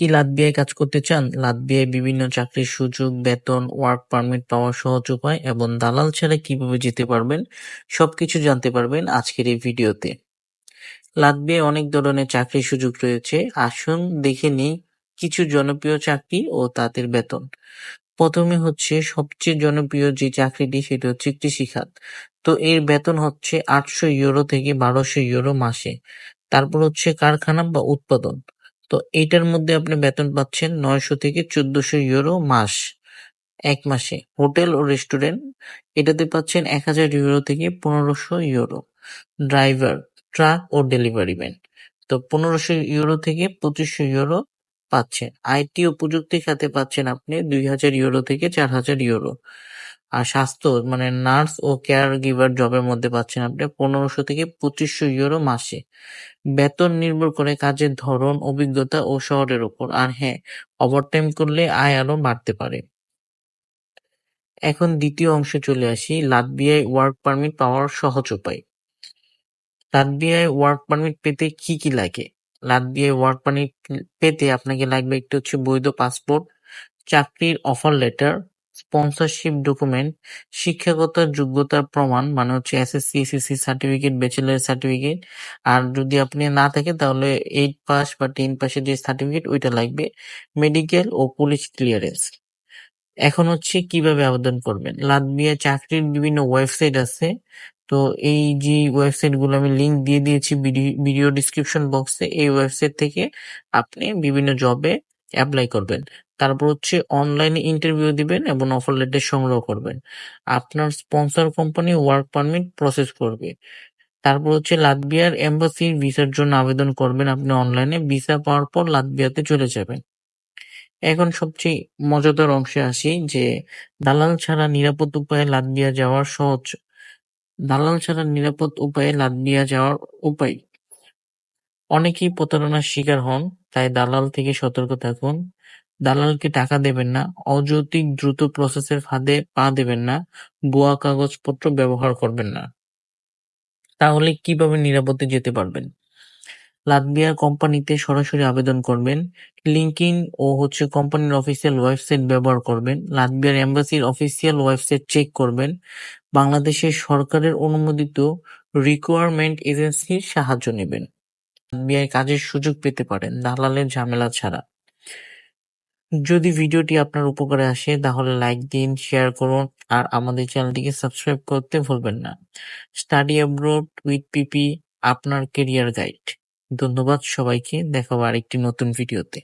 কি লাতভিয়ায় কাজ করতে চান? লাতভিয়ায় বিভিন্ন চাকরির সুযোগ, বেতন, ওয়ার্ক পারমিট পাওয়ার সহজ উপায় এবং দালাল ছাড়া কীভাবে যেতে পারবেন সবকিছু জানতে পারবেন আজকের এই ভিডিওতে। লাতভিয়ায় অনেক ধরনের চাকরির সুযোগ রয়েছে আসুন দেখে নিই কিছু জনপ্রিয় চাকরি ও তাদের বেতন। প্রথমে হচ্ছে সবচেয়ে জনপ্রিয় যে চাকরিটি সেটি হচ্ছে কৃষিখাত তো এর বেতন হচ্ছে আটশো ইউরো থেকে বারোশো ইউরো মাসে তারপর হচ্ছে কারখানা বা উৎপাদন তো এইটার মধ্যে আপনি বেতন পাচ্ছেন নয়শো থেকে চোদ্দশো ইউরো মাস, এক মাসে। হোটেল ও রেস্টুরেন্ট, এটাতে পাচ্ছেন এক হাজার ইউরো থেকে পনেরোশো ইউরো। ড্রাইভার, ট্রাক ও ডেলিভারি ম্যান, তো পনেরোশো ইউরো থেকে পঁচিশশো ইউরো পাচ্ছেন। আইটি ও প্রযুক্তি খাতে পাচ্ছেন আপনি দুই হাজার ইউরো থেকে চার হাজার ইউরো। আর স্বাস্থ্য মানে নার্স ও কেয়ার গিভার জবের মধ্যে পাচ্ছেন আপনি পনেরোশো থেকে পঁচিশশো ইউরো মাসে। বেতন নির্ভর করে কাজের ধরন, অভিজ্ঞতা ও শহরের উপর আর হ্যাঁ ওভারটাইম করলে আয় আরও বাড়তে পারে। এখন দ্বিতীয় অংশে চলে আসি, লাতভিয়ায় ওয়ার্ক পারমিট পাওয়ার সহজ উপায়। লাতভিয়ায় ওয়ার্ক পারমিট পেতে কি কি লাগে? লাতভিয়ায় ওয়ার্ক পারমিট পেতে আপনাকে লাগবে একটি হচ্ছে বৈধ পাসপোর্ট, চাকরির অফার লেটার স্পন্সরশিপ ডকুমেন্ট শিক্ষাগত যোগ্যতার প্রমাণ মানে হচ্ছে SSC SSC certificate bachelor certificate আর যদি আপনি না থাকে তাহলে এইট পাস বা টেন পাসের যে সার্টিফিকেট ওইটা লাগবে মেডিকেল ও পুলিশ ক্লিয়ারেন্স এখন হচ্ছে কীভাবে আবেদন করবেন? লাতভিয়া চাকরির বিভিন্ন ওয়েবসাইট আছে, তো এই যে ওয়েবসাইটগুলো আমি লিংক দিয়ে দিয়েছি ভিডিও ডিসক্রিপশন বক্সে এই ওয়েবসাইট থেকে আপনি বিভিন্ন জবে অ্যাপ্লাই করবেন। তারপর হচ্ছে অনলাইনে ইন্টারভিউ দিবেন এবং অফার লেটার সংগ্রহ করবেন। আপনার sponsor company work permit process করবে। তারপর হচ্ছে লাতভিয়ার এম্বাসির ভিসার জন্য আবেদন করবেন। আপনি অনলাইনে ভিসা পাওয়ার পর লাতভিয়াতে চলে যাবেন। এখন সবচেয়ে মজাদার অংশে আসি যে, দালাল ছাড়া নিরাপদ উপায়ে লাতভিয়া যাওয়ার সহজ। দালাল ছাড়া নিরাপদ উপায়ে লাতভিয়া যাওয়ার উপায় অনেকেই প্রতারণার শিকার হন তাই দালাল থেকে সতর্ক থাকুন দালালকে টাকা দেবেন না, অযৌক্তিক দ্রুত প্রসেসের ফাঁদে পা দেবেন না, ভুয়া কাগজপত্র ব্যবহার করবেন না। তাহলে কীভাবে নিরাপদে যেতে পারবেন? লাতভিয়ার কোম্পানিতে সরাসরি আবেদন করবেন, লিঙ্কইন ও হচ্ছে কোম্পানির অফিসিয়াল ওয়েবসাইট ব্যবহার করবেন, লাতভিয়ার এম্বাসির অফিসিয়াল ওয়েবসাইট চেক করবেন, বাংলাদেশের সরকারের অনুমোদিত রিকোয়ারমেন্ট এজেন্সির সাহায্য নেবেন। লাতভিয়ায় কাজের সুযোগ পেতে পারেন দালালের ঝামেলা ছাড়া। যদি ভিডিওটি আপনার উপকারে আসে তাহলে লাইক দিন, শেয়ার করুন আর আমাদের চ্যানেলটিকে সাবস্ক্রাইব করতে ভুলবেন না। স্টাডি অ্যাব্রোড উইথ পিপি আপনার কেরিয়ার গাইড। ধন্যবাদ সবাইকে দেখা হবে আরেকটি নতুন ভিডিওতে।